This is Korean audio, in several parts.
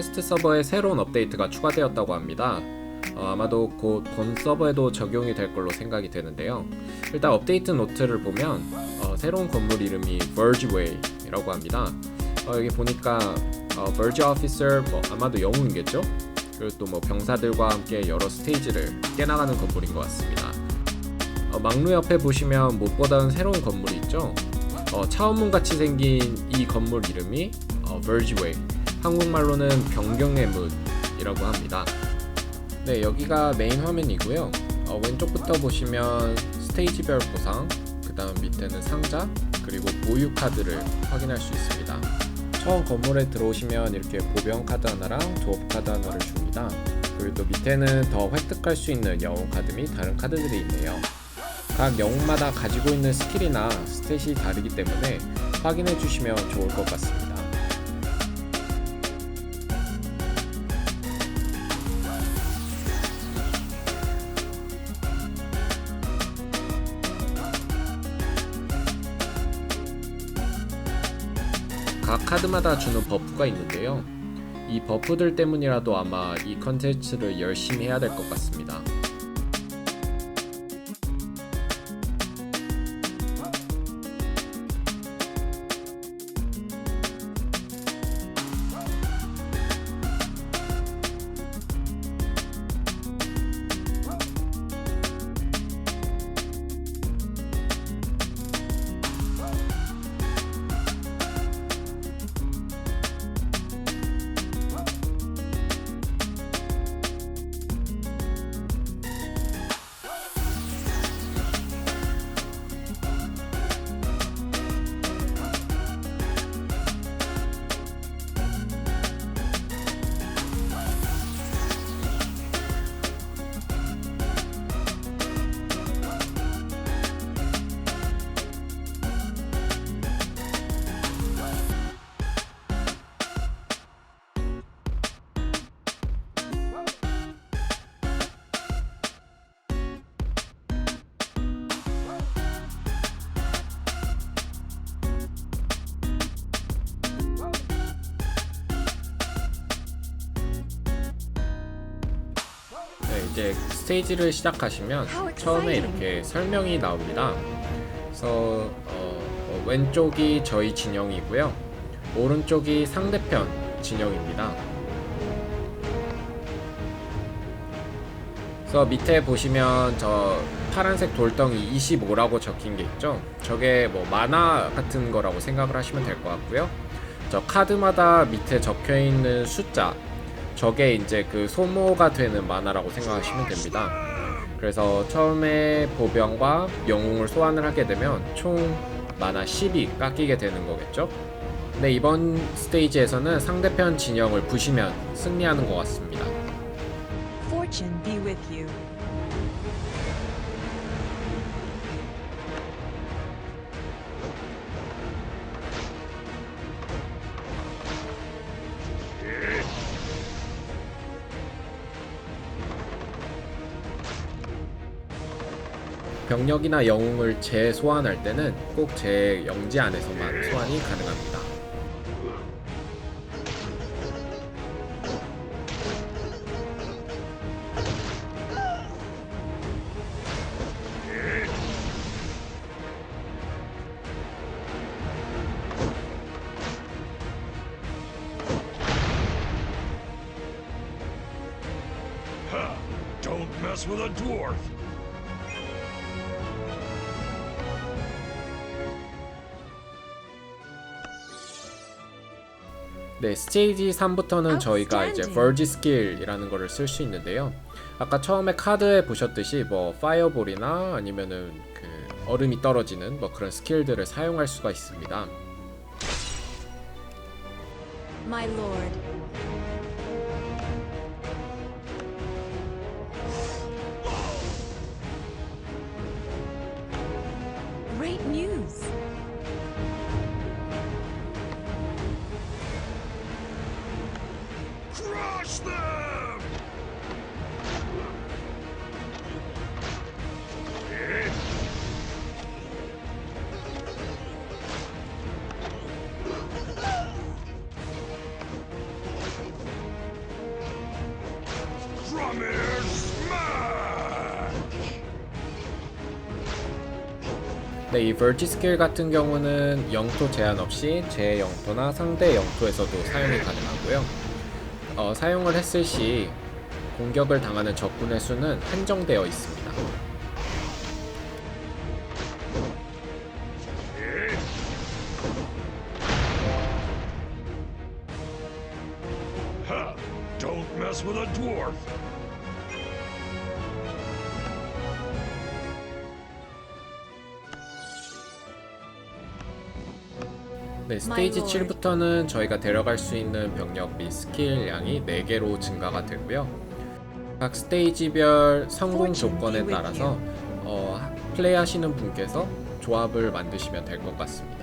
테스트 서버에 새로운 업데이트가 추가되었다고 합니다. 어, 아마도 곧 본 서버에도 적용이 될 걸로 생각이 되는데요. 일단 업데이트 노트를 보면 어, 새로운 건물 이름이 Vergeway라고 합니다. 어, 여기 보니까 어, Verge Officer 뭐 아마도 영웅이겠죠? 그리고 또 뭐 병사들과 함께 여러 스테이지를 깨나가는 건물인 것 같습니다. 어, 막루 옆에 보시면 못 보던 새로운 건물이 있죠? 어, 차원문 같이 생긴 이 건물 이름이 어, Vergeway 한국말로는 변경의 문이라고 합니다. 네 여기가 메인 화면이고요. 어, 왼쪽부터 보시면 스테이지별 보상, 그 다음 밑에는 상자, 그리고 보유 카드를 확인할 수 있습니다. 처음 건물에 들어오시면 이렇게 보병 카드 하나랑 조업 카드 하나를 줍니다. 그리고 또 밑에는 더 획득할 수 있는 영웅 카드 및 다른 카드들이 있네요. 각 영웅마다 가지고 있는 스킬이나 스탯이 다르기 때문에 확인해 주시면 좋을 것 같습니다. 각 카드마다 주는 버프가 있는데요. 이 버프들 때문이라도 아마 이 컨텐츠를 열심히 해야 될 것 같습니다. 이제 스테이지를 시작하시면 처음에 이렇게 설명이 나옵니다. 그래서 어, 어, 왼쪽이 저희 진영이고요, 오른쪽이 상대편 진영입니다. 그래서 밑에 보시면 저 파란색 돌덩이 25라고 적힌 게 있죠. 저게 뭐 만화 같은 거라고 생각을 하시면 될 것 같고요. 저 카드마다 밑에 적혀 있는 숫자 저게 이제 그 소모가 되는 만화라고 생각하시면 됩니다. 그래서 처음에 보병과 영웅을 소환을 하게 되면 총 만화 10이 깎이게 되는 거겠죠. 근데 이번 스테이지에서는 상대편 진영을 부시면 승리하는 것 같습니다. 병력이나 영웅을 재소환할 때는 꼭 제 영지 안에서만 소환이 가능합니다. Dwarf! 네, 스테이지 3부터는 저희가 이제. 벌지 스킬이라는 거를 쓸 수 있는데요. 아까 처음에 카드에 보셨듯이 뭐 파이어볼이나 아니면은 그 얼음이 떨어지는 뭐 그런 스킬들을 사용할 수가 있습니다. My lord. From here! 네, 이 벌지 스킬 같은 경우는 영토 제한 없이 제 영토나 상대 영토에서도 사용이 가능하고요. 어, 사용을 했을 시 공격을 당하는 적군의 수는 한정되어 있습니다. 네, 스테이지 My lord. 7부터는 저희가 데려갈 수 있는 병력 및 스킬 양이 4개로 증가가 되고요. 각 스테이지별 성공 조건에 따라서 어, 플레이하시는 분께서 조합을 만드시면 될 것 같습니다.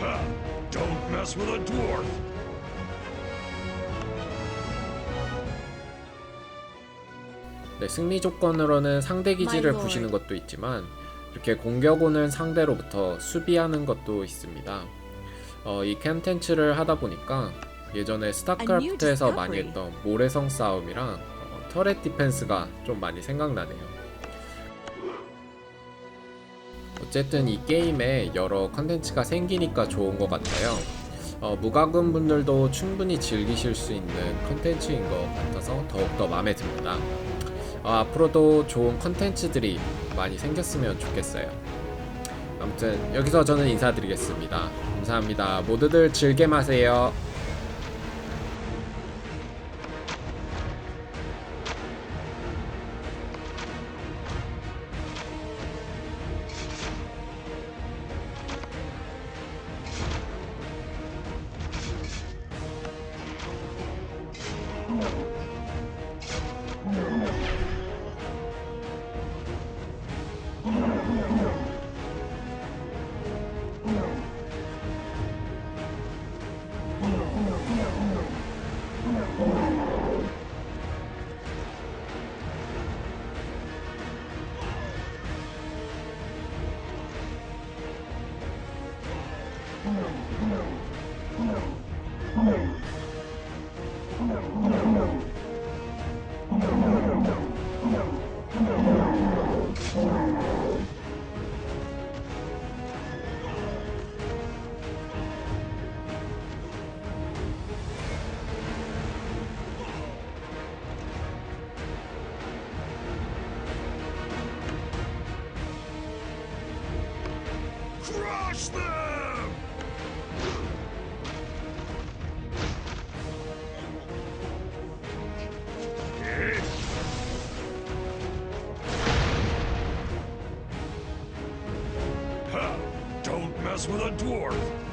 Ha! Don't mess with a dwarf! 네, 승리 조건으로는 상대 기지를. 부시는 것도 있지만 이렇게 공격 오는 상대로부터 수비하는 것도 있습니다. 어, 이 컨텐츠를 하다 보니까 예전에 스타크래프트에서 많이. 했던 모래성 싸움이랑 어, 터렛 디펜스가 좀 많이 생각나네요. 어쨌든 이 게임에 여러 컨텐츠가 생기니까 좋은 것 같아요. 어, 무과금 분들도 충분히 즐기실 수 있는 컨텐츠인 것 같아서 더욱더 마음에 듭니다. 어, 앞으로도 좋은 컨텐츠들이 많이 생겼으면 좋겠어요. 아무튼 여기서 저는 인사드리겠습니다. 감사합니다. 모두들 즐게 마세요. Crush them! Ha! Don't mess with a dwarf!